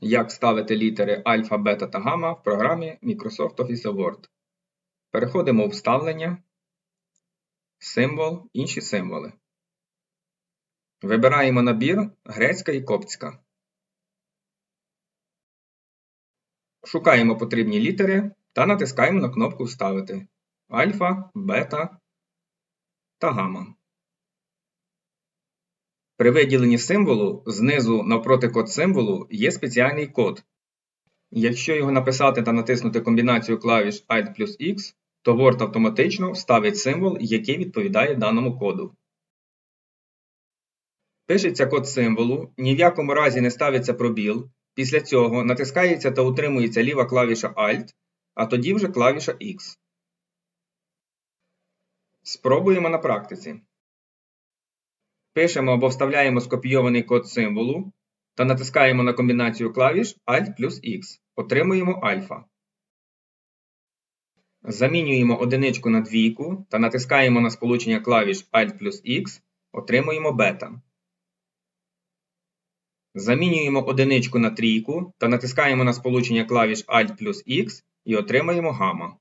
Як ставити літери альфа, бета та гамма в програмі Microsoft Office Word. Переходимо у вставлення, символ, інші символи. Вибираємо набір грецька і коптська. Шукаємо потрібні літери та натискаємо на кнопку Вставити альфа, бета та гамма. При виділенні символу знизу навпроти код символу є спеціальний код. Якщо його написати та натиснути комбінацію клавіш Alt плюс X, то Word автоматично вставить символ, який відповідає даному коду. Пишеться код символу, ні в якому разі не ставиться пробіл. Після цього натискається та утримується ліва клавіша Alt, а тоді вже клавіша X. Спробуємо на практиці. Пишемо або вставляємо скопійований код символу та натискаємо на комбінацію клавіш Alt плюс X. Отримуємо альфа. Замінюємо одиничку на двійку та натискаємо на сполучення клавіш Alt плюс X. Отримуємо бета. Замінюємо одиничку на трійку та натискаємо на сполучення клавіш Alt плюс X і отримаємо гамма.